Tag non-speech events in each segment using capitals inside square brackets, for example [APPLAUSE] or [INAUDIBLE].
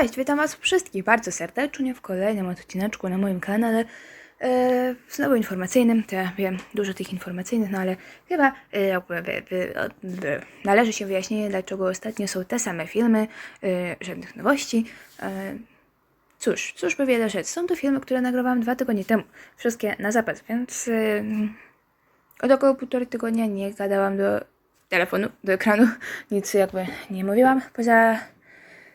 Cześć, witam Was wszystkich bardzo serdecznie w kolejnym odcineczku na moim kanale. E, znowu informacyjnym, to ja wiem, dużo tych informacyjnych, no ale chyba wy, należy się wyjaśnienie, dlaczego ostatnio są te same filmy, e, żadnych nowości. Cóż, cóż by wiele rzeczy. Są to filmy, które nagrywałam dwa tygodnie temu, wszystkie na zapas, więc od około półtorej tygodnia nie gadałam do telefonu, do ekranu, [LAUGHS] nic jakby nie mówiłam, poza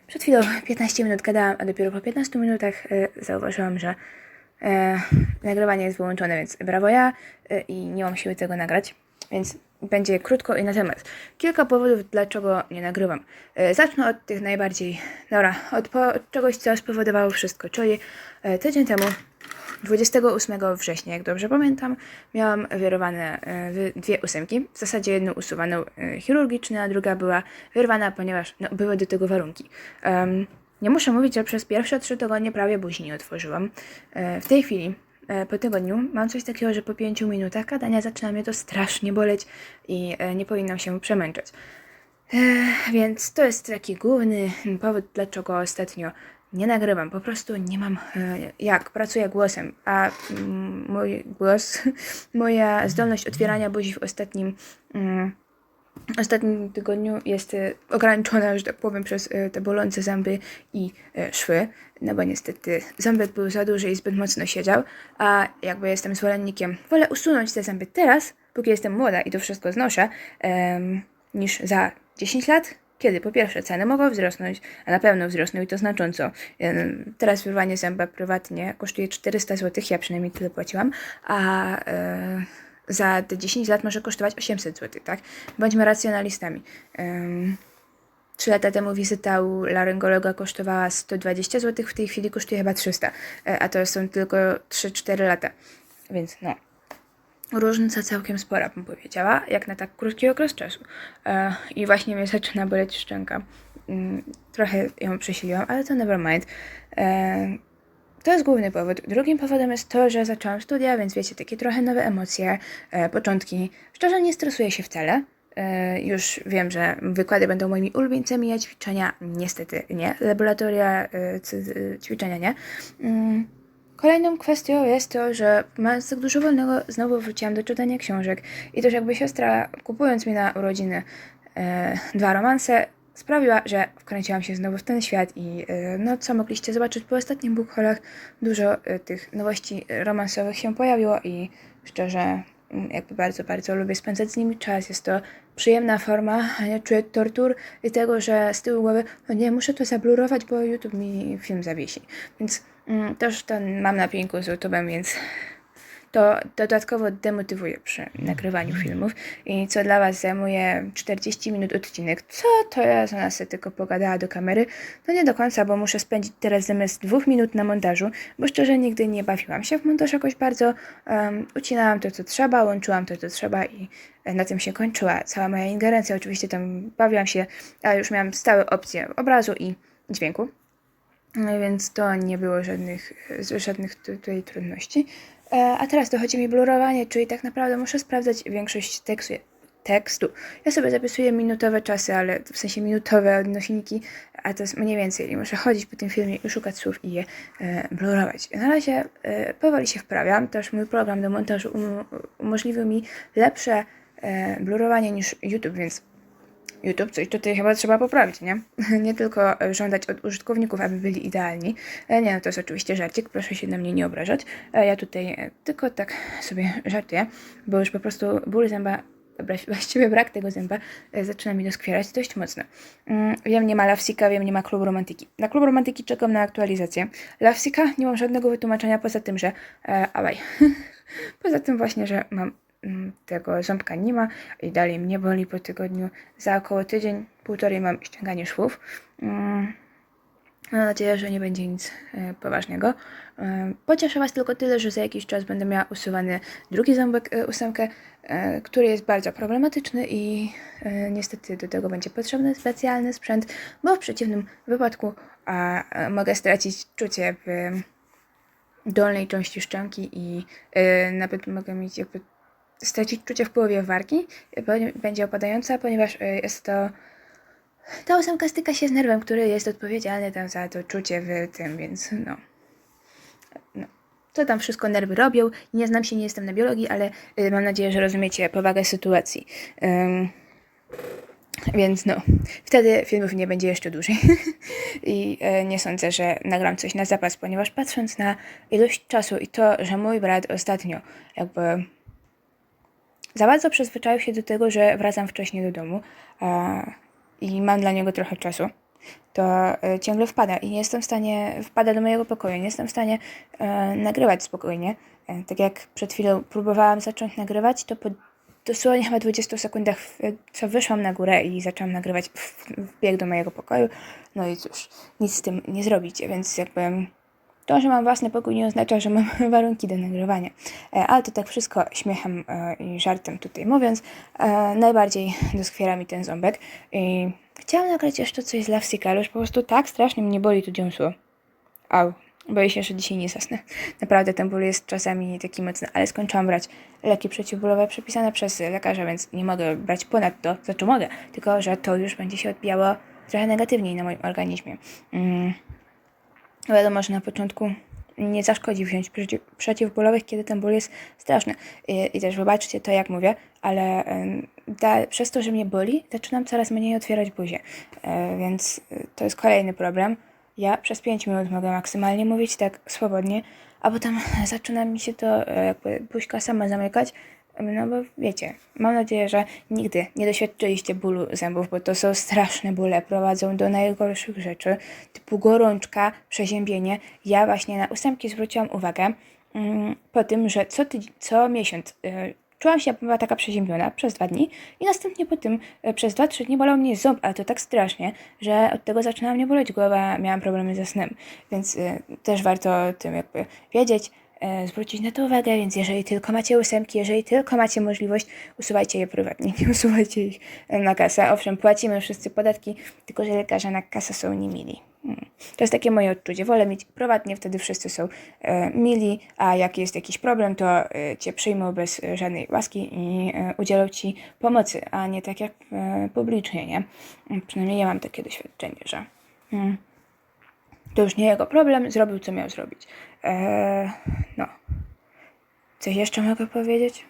przed chwilą 15 minut gadałam, a dopiero po 15 minutach e, zauważyłam, że e, nagrywanie jest wyłączone, więc brawo ja e, i nie mam siły tego nagrać, więc będzie krótko i na temat. Kilka powodów, dlaczego nie nagrywam. E, zacznę od tych najbardziej, dobra, od, czegoś, co spowodowało wszystko, czyli e, tydzień temu 28 września, jak dobrze pamiętam, miałam wyrwane e, dwie ósemki. W zasadzie jedną usuwaną e, chirurgicznie, a druga była wyrwana, ponieważ no, były do tego warunki. Em, nie muszę mówić, że przez pierwsze trzy tygodnie prawie buzi nie otworzyłam. E, w tej chwili, po tygodniu, mam coś takiego, że po pięciu minutach gadania zaczyna mnie to strasznie boleć i nie powinnam się przemęczać. Więc to jest taki główny powód, dlaczego ostatnio nie nagrywam. Po prostu nie mam e, jak. Pracuję głosem, a mm, mój głos, [LAUGHS] moja zdolność otwierania buzi w ostatnim. Mm, ostatnim tygodniu jest e, ograniczona, że tak powiem, przez e, te bolące zęby i szwy, no bo niestety ząbek był za duży i zbyt mocno siedział, a jakby jestem zwolennikiem, wolę usunąć te zęby teraz, póki jestem młoda i to wszystko znoszę, niż za 10 lat, kiedy po pierwsze ceny mogą wzrosnąć, a na pewno wzrosną i to znacząco. Teraz wyrwanie zęba prywatnie kosztuje 400 zł, ja przynajmniej tyle płaciłam, a e, za te 10 lat może kosztować 800 zł, tak? Bądźmy racjonalistami. Em, Trzy lata temu wizyta u laryngologa kosztowała 120 zł, w tej chwili kosztuje chyba 300, e, a to są tylko 3-4 lata. Więc no, różnica całkiem spora, bym powiedziała, jak na tak krótki okres czasu. E, I właśnie mnie zaczyna boleć szczęka. Mm, Trochę ją przesiliłam, ale to never mind. E, to jest główny powód. Drugim powodem jest to, że zaczęłam studia, więc wiecie, takie trochę nowe emocje, e, początki. Szczerze nie stresuję się wcale. Już wiem, że wykłady będą moimi ulubieńcami, a ćwiczenia niestety nie. Laboratoria, ćwiczenia nie. Kolejną kwestią jest to, że mając tak dużo wolnego, znowu wróciłam do czytania książek. I też jakby siostra, kupując mi na urodziny e, dwa romanse, sprawiła, że wkręciłam się znowu w ten świat i e, no co mogliście zobaczyć po ostatnich bookhaulach, dużo e, tych nowości romansowych się pojawiło i szczerze jakby bardzo, bardzo lubię spędzać z nimi czas. Jest to przyjemna forma, a nie czuję tortur i tego, że z tyłu głowy, o nie, muszę to zablurować, bo YouTube mi film zawiesi. Więc mm, też ten mam na pięku z YouTube'em, więc to dodatkowo demotywuje przy nagrywaniu filmów i co dla Was zajmuje 40 minut odcinek. Co to ja z nas tylko pogadała do kamery? No nie do końca, bo muszę spędzić teraz zamiast dwóch minut na montażu, bo szczerze nigdy nie bawiłam się w montaż jakoś bardzo. Um, ucinałam to, co trzeba, łączyłam to, co trzeba i e, na tym się kończyła cała moja ingerencja. Oczywiście tam bawiłam się, ale już miałam stałe opcje obrazu i dźwięku. No więc to nie było żadnych, e, żadnych tu- tutaj trudności. E, A teraz dochodzi mi blurowanie, czyli tak naprawdę muszę sprawdzać większość tekstu. tekstu. Ja sobie zapisuję minutowe czasy, ale w sensie minutowe odnośniki, a to jest mniej więcej. I muszę chodzić po tym filmie i szukać słów i je e, blurować. Na razie e, powoli się wprawiam. Też mój program do montażu um, umożliwił mi lepsze e, blurowanie niż YouTube, więc YouTube, coś tutaj chyba trzeba poprawić, nie? [LAUGHS] Nie tylko żądać od użytkowników, aby byli idealni. E, Nie, no to jest oczywiście żarcik, proszę się na mnie nie obrażać. E, Ja tutaj e, tylko tak sobie żartuję, bo już po prostu ból zęba, [LAUGHS] właściwie brak tego zęba zaczyna mi doskwierać dość mocno. Mm, Wiem, nie ma Lawsika, wiem, nie ma Klubu Romantyki. Na Klub Romantyki czekam na aktualizację. Lawsika nie mam żadnego wytłumaczenia poza tym, że... E, awaj. [LAUGHS] poza tym właśnie, że mam tego ząbka nie ma i dalej mnie boli po tygodniu. Za około tydzień, półtorej mam ściąganie szwów. Mm, Mam nadzieję, że nie będzie nic e, poważnego. E, pocieszę Was tylko tyle, że za jakiś czas będę miała usuwany drugi ząbek e, ósemkę, który jest bardzo problematyczny i niestety do tego będzie potrzebny specjalny sprzęt, bo w przeciwnym wypadku a, mogę stracić czucie w dolnej części szczęki i nawet mogę mieć jakby stracić czucie w połowie wargi, bo będzie opadająca, ponieważ e, jest to ta ósemka styka się z nerwem, który jest odpowiedzialny tam za to czucie w tym, więc no. no. Co tam wszystko nerwy robią? Nie znam się, nie jestem na biologii, ale y, mam nadzieję, że rozumiecie powagę sytuacji. Więc no, wtedy filmów nie będzie jeszcze dłużej. [LAUGHS] I nie sądzę, że nagram coś na zapas, ponieważ patrząc na ilość czasu i to, że mój brat ostatnio jakby za bardzo przyzwyczaił się do tego, że wracam wcześniej do domu i mam dla niego trochę czasu, to e, ciągle wpada i nie jestem w stanie, wpada do mojego pokoju, nie jestem w stanie e, nagrywać spokojnie. E, tak jak przed chwilą próbowałam zacząć nagrywać, to po dosłownie chyba 20 sekundach, co wyszłam na górę i zaczęłam nagrywać, wbiegł do mojego pokoju. No i cóż, nic z tym nie zrobicie, więc jakby to, że mam własny pokój nie oznacza, że mam [LAUGHS] warunki do nagrywania. E, Ale to tak wszystko śmiechem e, i żartem tutaj mówiąc, e, najbardziej doskwiera mi ten ząbek. I chciałam nagrać jeszcze coś z Lawsika, ale już po prostu tak strasznie mnie boli to dziąsło. Au. Boję się, że dzisiaj nie zasnę. [LAUGHS] Naprawdę ten ból jest czasami taki mocny, ale skończyłam brać leki przeciwbólowe przepisane przez lekarza, więc nie mogę brać ponad to, znaczy mogę, tylko że to już będzie się odbijało trochę negatywniej na moim organizmie. Mm. Wiadomo, że na początku nie zaszkodzi wziąć przeciw, przeciwbólowych, kiedy ten ból jest straszny. I, i też wybaczcie to, jak mówię, ale da, przez to, że mnie boli, zaczynam coraz mniej otwierać buzię. E, więc to jest kolejny problem. Ja przez 5 minut mogę maksymalnie mówić tak swobodnie, a potem zaczyna mi się to e, jakby buźka sama zamykać. No bo wiecie, mam nadzieję, że nigdy nie doświadczyliście bólu zębów, bo to są straszne bóle, prowadzą do najgorszych rzeczy, typu gorączka, przeziębienie. Ja właśnie na ósemki zwróciłam uwagę mm, po tym, że co, tydzień, co miesiąc y, czułam się, była taka przeziębiona przez dwa dni i następnie po tym y, przez dwa, trzy dni bolał mnie ząb, ale to tak strasznie, że od tego zaczynała mnie boleć głowa, miałam problemy ze snem, więc y, też warto o tym jakby wiedzieć, zwrócić na to uwagę, więc jeżeli tylko macie ósemki, jeżeli tylko macie możliwość, usuwajcie je prywatnie, [LAUGHS] nie usuwajcie ich e, na kasę. Owszem, płacimy wszyscy podatki, tylko że lekarze na kasę są niemili. Mm. To jest takie moje odczucie. Wolę mieć prywatnie, wtedy wszyscy są e, mili, a jak jest jakiś problem, to e, cię przyjmą bez e, żadnej łaski i e, udzielą ci pomocy, a nie tak jak e, publicznie, nie? Mm, Przynajmniej ja mam takie doświadczenie, że... Mm. To już nie jego problem, zrobił co miał zrobić. Eee, no. Coś jeszcze mogę powiedzieć?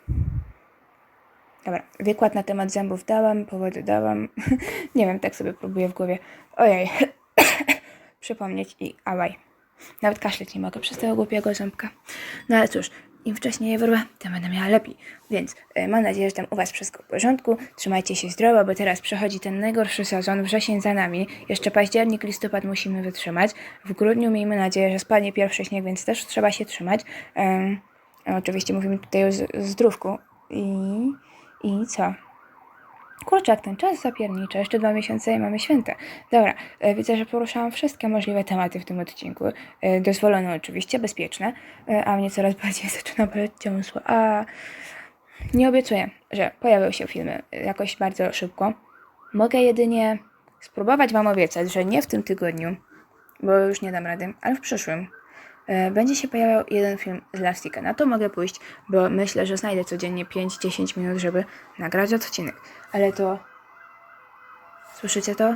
Dobra, wykład na temat zębów dałam, powody dałam. [LAUGHS] nie wiem, tak sobie próbuję w głowie. Ojej. [COUGHS] Przypomnieć i ałaj. Nawet kaszleć nie mogę przez tego głupiego ząbka. No ale cóż, im wcześniej je wyrwę, tym będę miała lepiej. Więc e, mam nadzieję, że tam u Was wszystko w porządku. Trzymajcie się zdrowo, bo teraz przechodzi ten najgorszy sezon. Wrzesień za nami. Jeszcze październik, listopad musimy wytrzymać. W grudniu miejmy nadzieję, że spadnie pierwszy śnieg, więc też trzeba się trzymać. Oczywiście mówimy tutaj o zdrówku. I, I co? Kurczę, jak ten czas zapiernicza, jeszcze dwa miesiące i mamy święta. Dobra, e, widzę, że poruszałam wszystkie możliwe tematy w tym odcinku. E, Dozwolone oczywiście, bezpieczne, e, a mnie coraz [LAUGHS] bardziej zaczyna boleć dziąsło. A nie obiecuję, że pojawią się filmy jakoś bardzo szybko. Mogę jedynie spróbować Wam obiecać, że nie w tym tygodniu, bo już nie dam rady, ale w przyszłym. Będzie się pojawiał jeden film z Lastika. Na to mogę pójść, bo myślę, że znajdę codziennie 5-10 minut, żeby nagrać odcinek. Ale to. Słyszycie to?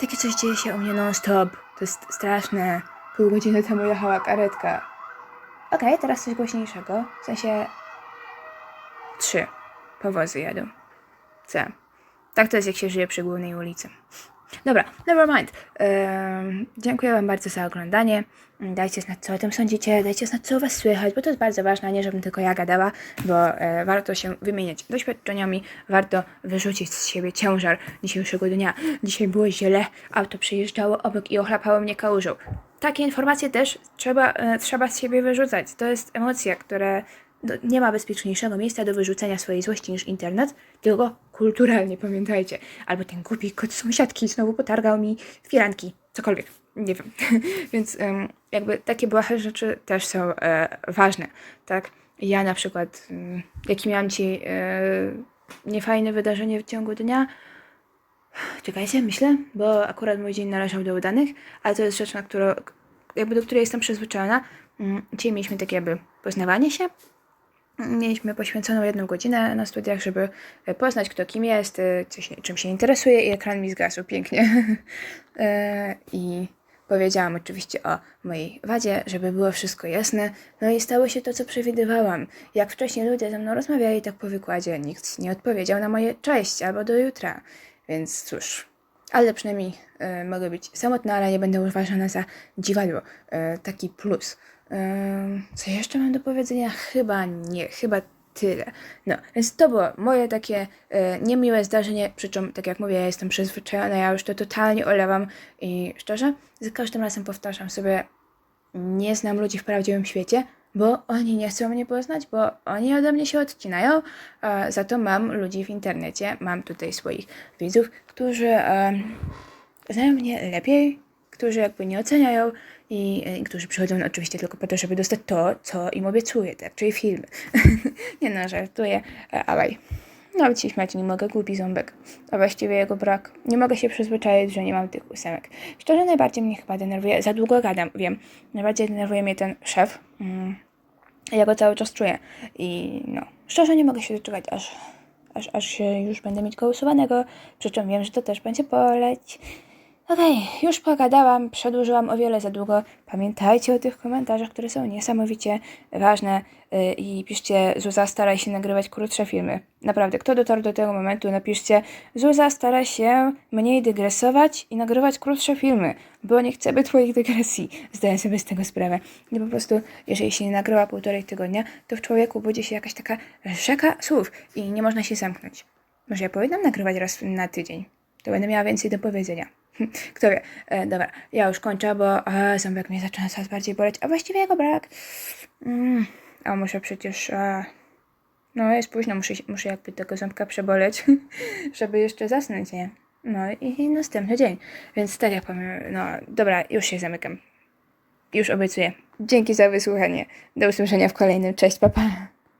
Takie coś dzieje się u mnie non-stop. To jest straszne. Pół godziny temu jechała karetka. Okej, teraz coś głośniejszego. W sensie. Trzy powozy jadą. Co? Tak to jest, jak się żyje przy głównej ulicy. Dobra, never mind. Ehm, dziękuję Wam bardzo za oglądanie. Dajcie znać, co o tym sądzicie, dajcie znać, co Was słychać, bo to jest bardzo ważne, nie żebym tylko ja gadała, bo e, warto się wymieniać doświadczeniami, warto wyrzucić z siebie ciężar dzisiejszego dnia. Dzisiaj było źle, auto przyjeżdżało obok i ochlapało mnie kałużą. Takie informacje też trzeba, e, trzeba z siebie wyrzucać. To jest emocja, która no, nie ma bezpieczniejszego miejsca do wyrzucenia swojej złości niż internet, tylko kulturalnie, pamiętajcie. Albo ten głupi kot sąsiadki znowu potargał mi firanki, cokolwiek, nie wiem. [LAUGHS] Więc em, jakby takie błahe rzeczy też są e, ważne, tak? Ja na przykład, mm, jakie miałam dzisiaj e, niefajne wydarzenie w ciągu dnia, Czekajcie, myślę, bo akurat mój dzień należał do udanych, ale to jest rzecz, na którą, jakby do której jestem przyzwyczajona. Mm, Dzisiaj mieliśmy takie jakby poznawanie się Mieliśmy poświęconą jedną godzinę na studiach, żeby e, poznać, kto kim jest, e, co się, czym się interesuje, i ekran mi zgasł pięknie. [LAUGHS] E, I powiedziałam oczywiście o mojej wadzie, żeby było wszystko jasne. No i stało się to, co przewidywałam. Jak wcześniej ludzie ze mną rozmawiali, tak po wykładzie nikt nie odpowiedział na moje cześć albo do jutra. Więc cóż, ale przynajmniej e, mogę być samotna, ale nie będę uważana za dziwadło. E, taki plus. E, co jeszcze mam do powiedzenia? Chyba nie, chyba tyle. No, więc to było moje takie e, niemiłe zdarzenie, przy czym, tak jak mówię, ja jestem przyzwyczajona, ja już to totalnie olewam i szczerze, za każdym razem powtarzam sobie, nie znam ludzi w prawdziwym świecie, bo oni nie chcą mnie poznać, bo oni ode mnie się odcinają, a za to mam ludzi w internecie, mam tutaj swoich widzów, którzy e, znają mnie lepiej, którzy jakby nie oceniają i e, którzy przychodzą oczywiście tylko po to, żeby dostać to, co im obiecuję, tak, czyli filmy. [LAUGHS] nie no, żartuję, e, ale nawet się śmiać nie mogę, głupi ząbek, a właściwie jego brak. Nie mogę się przyzwyczaić, że nie mam tych ósemek. Szczerze najbardziej mnie chyba denerwuje, za długo gadam, wiem, najbardziej denerwuje mnie ten szef, mm, ja go cały czas czuję i no, szczerze nie mogę się doczekać, aż, aż, aż się już będę mieć go usuwanego, przy czym wiem, że to też będzie boleć. Okej, już pogadałam, przedłużyłam o wiele za długo. Pamiętajcie o tych komentarzach, które są niesamowicie ważne yy, i piszcie, Zuza, staraj się nagrywać krótsze filmy. Naprawdę, kto dotarł do tego momentu, napiszcie, Zuza, staraj się mniej dygresować i nagrywać krótsze filmy, bo nie chcemy twoich dygresji. Zdaję sobie z tego sprawę. I po prostu, jeżeli się nie nagrywa półtorej tygodnia, to w człowieku budzi się jakaś taka rzeka słów i nie można się zamknąć. Może ja powinnam nagrywać raz na tydzień. To będę miała więcej do powiedzenia. [LAUGHS] Kto wie. E, dobra, ja już kończę, bo a, ząbek mnie zaczyna coraz bardziej boleć, a właściwie jego brak. Mm, a muszę przecież... A, no jest późno, muszę, muszę jakby tego ząbka przeboleć, [LAUGHS] żeby jeszcze zasnąć, nie? No i, i następny dzień. Więc tak jak powiem, no dobra, już się zamykam. Już obiecuję. Dzięki za wysłuchanie. Do usłyszenia w kolejnym. Cześć, papa.